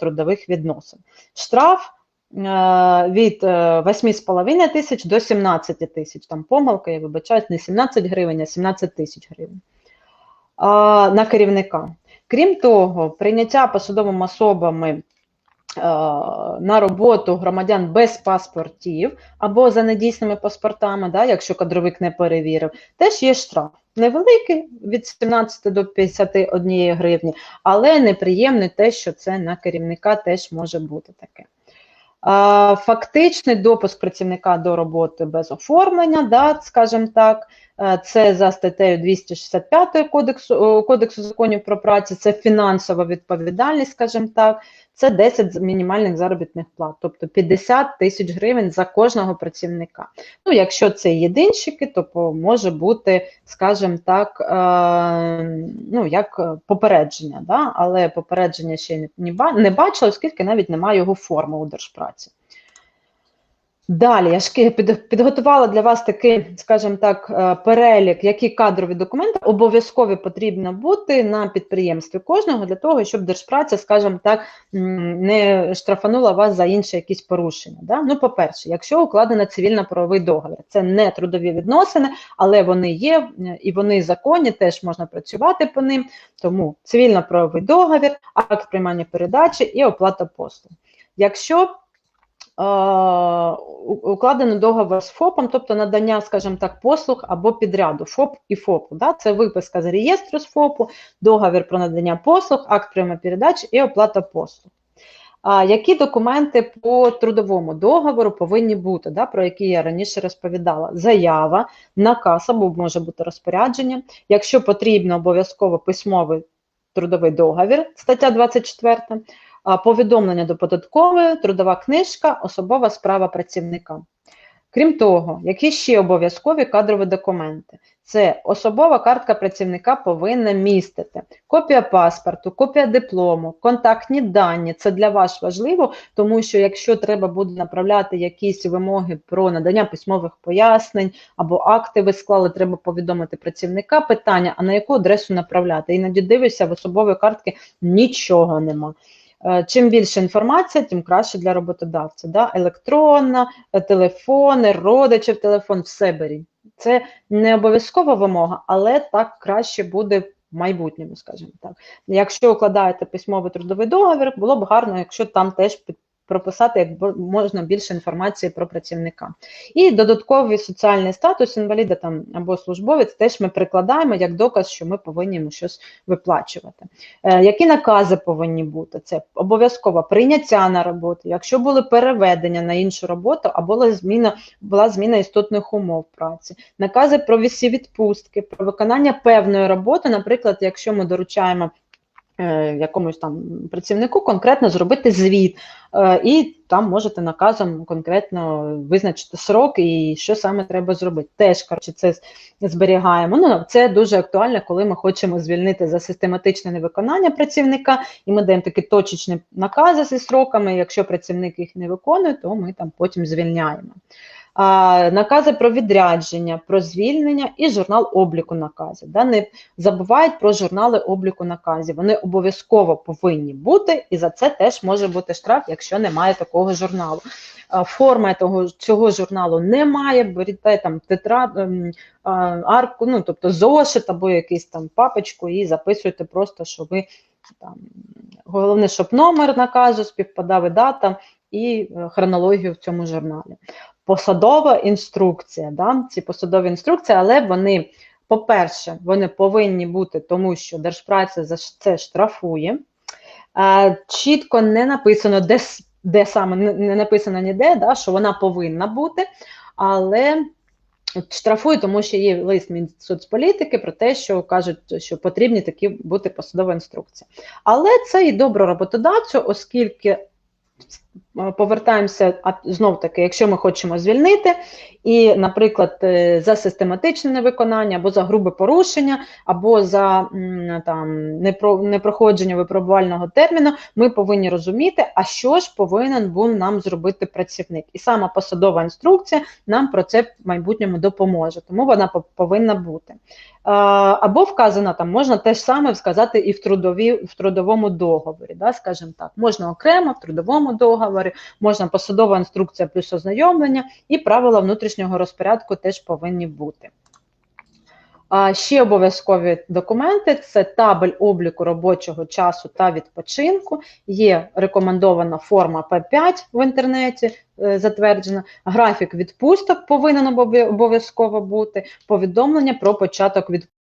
трудових відносин. Штраф е, від 8,5 тисяч до 17 тисяч. Там помилка, я вибачаюсь, не 17 гривень, а 17 тисяч гривень на керівника. Крім того, прийняття посадовими особами на роботу громадян без паспортів або за недійсними паспортами, да, якщо кадровик не перевірив, теж є штраф. Невеликий від 17 до 51 гривні, але неприємне те, що це на керівника теж може бути таке. Фактичний допуск працівника до роботи без оформлення, да, скажімо так, Е, це за статтею 265 кодексу кодексу законів про працю, це фінансова відповідальність, скажімо так, це 10 мінімальних заробітних плат, тобто 50 тисяч гривень за кожного працівника. Ну, якщо це єдинщики, то може бути, скажімо так, е, ну як попередження, да? але попередження ще не бачила, оскільки навіть немає його форми у держпраці. Далі я ж підготувала для вас такий, скажімо так, е, перелік, які кадрові документи обов'язково потрібно бути на підприємстві кожного для того, щоб держпраця, скажімо так, не штрафанула вас за інші якісь порушення. Да? Ну, по-перше, якщо укладено цивільно-правовий договір, це не трудові відносини, але вони є і вони законні, теж можна працювати по ним. Тому цивільно-правовий договір, акт приймання передачі і оплата послуг. Якщо укладено договор з ФОПом, тобто надання, скажімо так, послуг або підряду ФОП і ФОПу. Да? Це виписка з реєстру з ФОПу, договір про надання послуг, акт прийому-передач і оплата послуг. А, Які документи по трудовому договору повинні бути, да, про які я раніше розповідала? Заява, наказ або може бути розпорядження. Якщо потрібно, обов'язково письмовий трудовий договір, стаття 24 повідомлення до податкової, трудова книжка, особова справа працівника. Крім того, які ще обов'язкові кадрові документи? Це особова картка працівника повинна містити копія паспорту, копія диплому, контактні дані. Це для вас важливо, тому що якщо треба буде направляти якісь вимоги про надання письмових пояснень або акти ви склали, треба повідомити працівника питання, а на яку адресу направляти. Іноді дивишся, в особової картки нічого нема. Е, чим більше інформація, тим краще для роботодавця. Да? Електронна, телефони, родичів телефон, все беріть. Це не обов'язкова вимога, але так краще буде в майбутньому, скажімо так. Якщо укладаєте письмовий трудовий договір, було б гарно, якщо там теж прописати як можна більше інформації про працівника. І додатковий соціальний статус інваліда там або службовець теж ми прикладаємо як доказ, що ми повинні йому щось виплачувати. Е, Які накази повинні бути? Це обов'язково прийняття на роботу, якщо були переведення на іншу роботу, або була зміна була зміна істотних умов праці, накази про вісі відпустки, про виконання певної роботи, наприклад, якщо ми доручаємо. Е, якомусь там працівнику конкретно зробити звіт, е, і там можете наказом конкретно визначити срок і що саме треба зробити. Теж коротше, це зберігаємо. Ну це дуже актуально, коли ми хочемо звільнити за систематичне невиконання працівника, і ми даємо такі точечні накази зі сроками. Якщо працівник їх не виконує, то ми там потім звільняємо накази про відрядження, про звільнення і журнал обліку наказів. Да? Не забувають про журнали обліку наказів. Вони обов'язково повинні бути, і за це теж може бути штраф, якщо немає такого журналу. Форми того цього журналу немає, берете там тетра, ем, арку, ну тобто зошит або якийсь там папочку, і записуєте просто, що ви там головне, щоб номер наказу співпадав і дата і е, хронологію в цьому журналі посадова інструкція. Да? Ці посадові інструкції, але вони, по-перше, вони повинні бути, тому що держпраця за це штрафує. Чітко не написано, де де саме не написано ніде, да, що вона повинна бути, але штрафує, тому що є лист Мінсоцполітики про те, що кажуть, що потрібні такі бути посадова інструкція. Але це і добро роботодавцю, оскільки Повертаємося знов таки, якщо ми хочемо звільнити, І, наприклад, е, за систематичне невиконання або за грубе порушення, або за там непро- непроходження випробувального терміну, ми повинні розуміти, а що ж повинен був нам зробити працівник. І сама посадова інструкція нам про це в майбутньому допоможе, тому вона по- повинна бути. Або вказано там, можна те ж саме сказати і в трудові, в трудовому договорі, да, скажімо так, можна окремо в трудовому договорі, можна посадова інструкція плюс ознайомлення, і правила внутрішнього розпорядку теж повинні бути. А ще обов'язкові документи це табель обліку робочого часу та відпочинку. Є рекомендована форма П5 в інтернеті, е, затверджена. Графік відпусток повинен обов'язково бути. Повідомлення про початок відпусток.